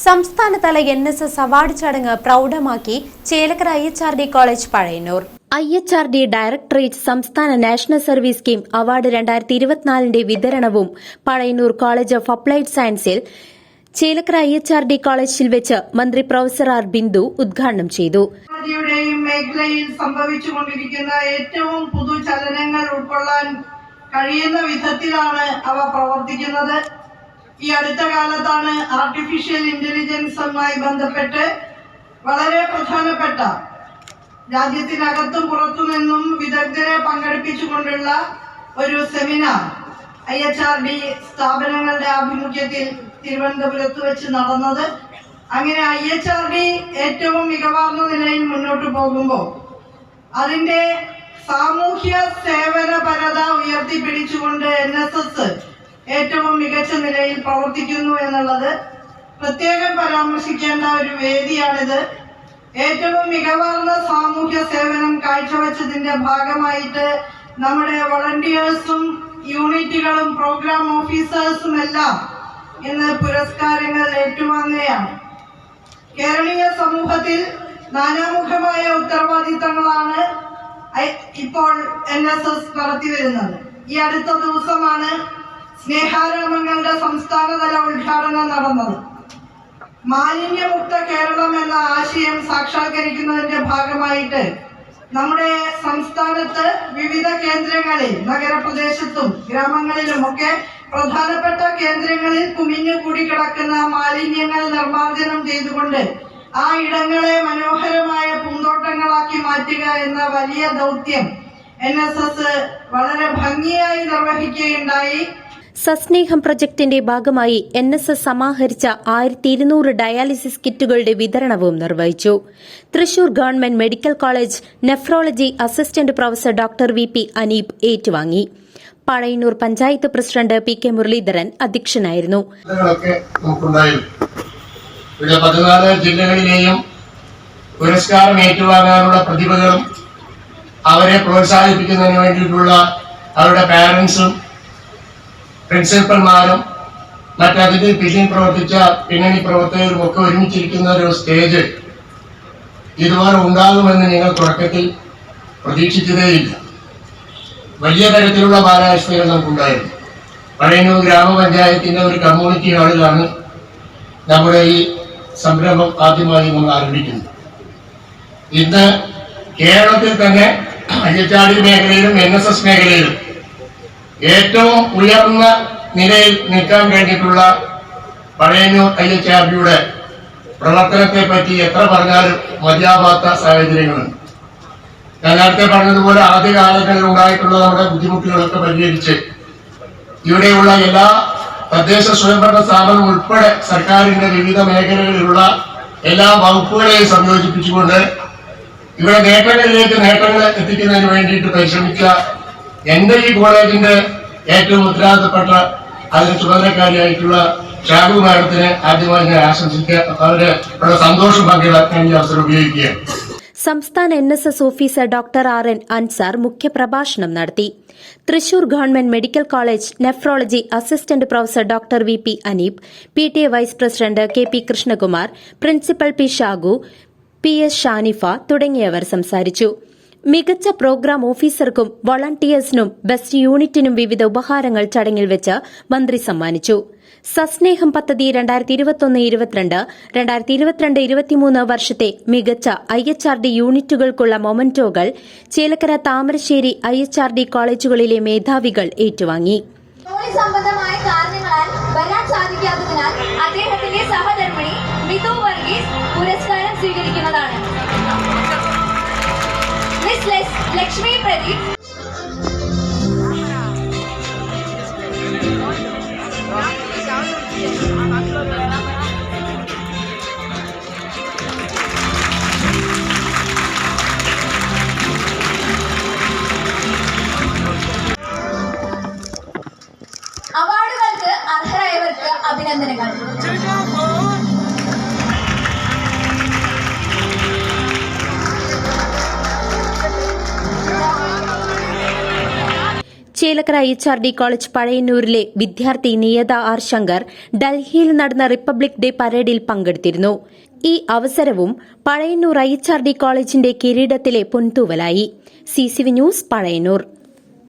സംസ്ഥാനതല N S S award ചടങ്ങ് പ്രൗഢമാക്കി Chelakkara I H R D college Pazhayannur. I H R D directorate സംസ്ഥാന national service scheme award രണ്ടായിരത്തി ഇരുപത്തിനാലിന്റെ വിതരണവും Pazhayannur college of applied സയൻസിൽ Chelakkara I H R D കോളേജിൽ വെച്ച് മന്ത്രി പ്രൊഫസർ ആർ ബിന്ദു ഉദ്ഘാടനം ചെയ്തു. മേഖലയിൽ സംഭവിച്ചുകൊണ്ടിരിക്കുന്ന ഏറ്റവും പുതുചലനങ്ങൾ ഉൾക്കൊള്ളാൻ കഴിയുന്ന വിധത്തിലാണ് അവ പ്രവർത്തിക്കുന്നത്. ഈ അടുത്ത കാലത്താണ് ആർട്ടിഫിഷ്യൽ ഇന്റലിജൻസുമായി ബന്ധപ്പെട്ട് വളരെ പ്രധാനപ്പെട്ട രാജ്യത്തിനകത്തും പുറത്തു നിന്നും വിദഗ്ധരെ പങ്കെടുപ്പിച്ചുകൊണ്ടുള്ള ഒരു seminar I H R D സ്ഥാപനങ്ങളുടെ ആഭിമുഖ്യത്തിൽ തിരുവനന്തപുരത്ത് വെച്ച് നടന്നത്. അങ്ങനെ ഐ എച്ച് ആർ ഡി ഏറ്റവും മികവാർന്ന നിലയിൽ മുന്നോട്ട് പോകുമ്പോൾ അതിന്റെ സാമൂഹ്യ സേവനപരത ഉയർത്തിപ്പിടിച്ചുകൊണ്ട് എൻ എസ് എസ് ഏറ്റവും മികച്ച നിലയിൽ പ്രവർത്തിക്കുന്നു എന്നുള്ളത് പ്രത്യേകം പരാമർശിക്കേണ്ട ഒരു വേദിയാണിത്. ഏറ്റവും മികവാർന്ന സാമൂഹ്യ സേവനം കാഴ്ചവെച്ചതിന്റെ ഭാഗമായിട്ട് നമ്മുടെ വളണ്ടിയേഴ്സും യൂണിറ്റുകളും പ്രോഗ്രാം ഓഫീസേഴ്സും എല്ലാം ഇന്ന് പുരസ്കാരങ്ങൾ ഏറ്റുവാങ്ങുകയാണ്. കേരളീയ സമൂഹത്തിൽ നാനാമുഖമായ ഉത്തരവാദിത്തങ്ങളാണ് ഇപ്പോൾ എൻ എസ് എസ് നടത്തിവരുന്നത്. ഈ അടുത്ത ദിവസമാണ് സ്നേഹാരാമങ്ങളുടെ സംസ്ഥാനതല ഉദ്ഘാടനം നടന്നത്. മാലിന്യമുക്ത കേരളം എന്ന ആശയം സാക്ഷാത്കരിക്കുന്നതിന്റെ ഭാഗമായിട്ട് നമ്മുടെ സംസ്ഥാനത്ത് വിവിധ കേന്ദ്രങ്ങളിൽ നഗരപ്രദേശത്തും ഗ്രാമങ്ങളിലുമൊക്കെ പ്രധാനപ്പെട്ട കേന്ദ്രങ്ങളിൽ കുമിഞ്ഞു കൂടിക്കിടക്കുന്ന മാലിന്യങ്ങൾ നിർമ്മാർജനം ചെയ്തുകൊണ്ട് ആ ഇടങ്ങളെ മനോഹരമായ പൂന്തോട്ടങ്ങളാക്കി മാറ്റുക എന്ന വലിയ ദൗത്യം എൻ വളരെ ഭംഗിയായി നിർവഹിക്കുകയുണ്ടായി. സസ്നേഹം പ്രൊജക്ടിന്റെ ഭാഗമായി എൻ എസ് എസ് സമാഹരിച്ച ആയിരത്തി ഇരുന്നൂറ് ഡയാലിസിസ് കിറ്റുകളുടെ വിതരണവും നിർവഹിച്ചു. Thrissur government medical college nephrology assistant professor doctor V P Aneep ഏറ്റുവാങ്ങി. Pazhayannur panchayat president P K Muraleedharan അധ്യക്ഷനായിരുന്നു. പുരസ്കാരം ഏറ്റുവാങ്ങാനുള്ള പ്രതിഭകളും അവരെ പ്രോത്സാഹിപ്പിക്കുന്നതിന് വേണ്ടിയിട്ടുള്ള അവരുടെ പാരൻസും പ്രിൻസിപ്പൽമാരും മറ്റതിന് പിന്നിൽ പ്രവർത്തിച്ച പിന്നണി പ്രവർത്തകരും ഒക്കെ ഒരുമിച്ചിരിക്കുന്ന ഒരു സ്റ്റേജ് ഇതുപോലെ ഉണ്ടാകുമെന്ന് ഞങ്ങൾ തുടക്കത്തിൽ പ്രതീക്ഷിച്ചതേയില്ല വലിയ തരത്തിലുള്ള ബാലാവസ്ഥകൾ നമുക്കുണ്ടായിരുന്നു. പഴയന്നൂർ ഗ്രാമപഞ്ചായത്തിന്റെ ഒരു കമ്മ്യൂണിറ്റി ഹാളിലാണ് നമ്മുടെ ഈ സംരംഭം ആദ്യമായി നമ്മൾ ആരംഭിക്കുന്നത്. ഇന്ന് കേരളത്തിൽ തന്നെ അയ്യച്ചാടി മേഖലയിലും എൻ എസ് എസ് മേഖലയിലും ഏറ്റവും ഉയർന്ന നിലയിൽ നിൽക്കാൻ വേണ്ടിയിട്ടുള്ള പഴയന്നൂർ ഐ എച്ച് ആർ ബിയുടെ പ്രവർത്തനത്തെ പറ്റി എത്ര പറഞ്ഞാലും മതിയാവാത്ത സാഹചര്യങ്ങളുണ്ട്. ഞാൻ നേരത്തെ പറഞ്ഞതുപോലെ ആദ്യ കാലങ്ങളിൽ ഉണ്ടായിട്ടുള്ള നമ്മുടെ ബുദ്ധിമുട്ടുകളൊക്കെ പരിഹരിച്ച് ഇവിടെയുള്ള എല്ലാ തദ്ദേശ സ്വയംഭരണ സ്ഥാപനം ഉൾപ്പെടെ സർക്കാരിന്റെ വിവിധ മേഖലകളിലുള്ള എല്ലാ വകുപ്പുകളെയും സംയോജിപ്പിച്ചുകൊണ്ട് ഇവിടെ നേട്ടങ്ങളിലേക്ക് നേട്ടങ്ങൾ എത്തിക്കുന്നതിന് വേണ്ടിയിട്ട് പരിശ്രമിച്ച എന്റെ ഈ കോളേജിന്റെ ഏറ്റവും ഉത്തരവാദിത്തപ്പെട്ട അതിന് ചുമതലക്കാരിയായിട്ടുള്ള ഷാബു മാഡത്തിന് ആദ്യമായി ഞാൻ ആശംസിക്കുക. അവരെ വളരെ സന്തോഷം പങ്കിടാൻ ഈ അവസരം ഉപയോഗിക്കുകയാണ്. സംസ്ഥാന N S S officer doctor R N Ansar മുഖ്യപ്രഭാഷണം നടത്തി. Thrissur government medical college nephrology assistant professor doctor V P Aneep P T A vice president K P Krishnakumar principal P Shagu P S Shanifa തുടങ്ങിയവർ സംസാരിച്ചു. മികച്ച programme ഓഫീസർക്കും വളണ്ടിയേഴ്സിനും best യൂണിറ്റിനും വിവിധ ഉപഹാരങ്ങൾ ചടങ്ങിൽ വെച്ച് മന്ത്രി സമ്മാനിച്ചു. സസ്നേഹം പദ്ധതി രണ്ടായിരത്തി ഇരുപത്തൊന്ന് ഇരുപത്തിരണ്ട് രണ്ടായിരത്തി ഇരുപത്തിരണ്ട് ഇരുപത്തിമൂന്ന് വർഷത്തെ മികച്ച ഐ എച്ച് ആർ ഡി യൂണിറ്റുകൾക്കുള്ള മൊമന്റോകൾ Chelakkara Thamarassery I H R D കോളേജുകളിലെ മേധാവികൾ ഏറ്റുവാങ്ങി. ജോലി സംബന്ധമായ കാരണങ്ങളാൽ വരാൻ സാധിക്കാത്തതിനാൽ അദ്ദേഹത്തിന്റെ സഹധർമ്മിണി മിതു വർഗീസ് പുരസ്കാരം സ്വീകരിക്കുന്നതാണ്. லக்ஷ்மி பிரதீப். அவார்டுகளுக்கு அர்ஹராயவருக்கு அபிநந்தனைகள் Chelakkara H R D college പഴയന്നൂരിലെ വിദ്യാർത്ഥി നിയത ആർ ശങ്കർ ഡൽഹിയിൽ നടന്ന റിപ്പബ്ലിക് ഡേ പരേഡിൽ പങ്കെടുത്തിരുന്നു. ഈ അവസരവും പഴയന്നൂർ എച്ച് ആർ ഡി കോളേജിന്റെ കിരീടത്തിലെ പൊൻതൂവലായി. CCV news Pazhayannur.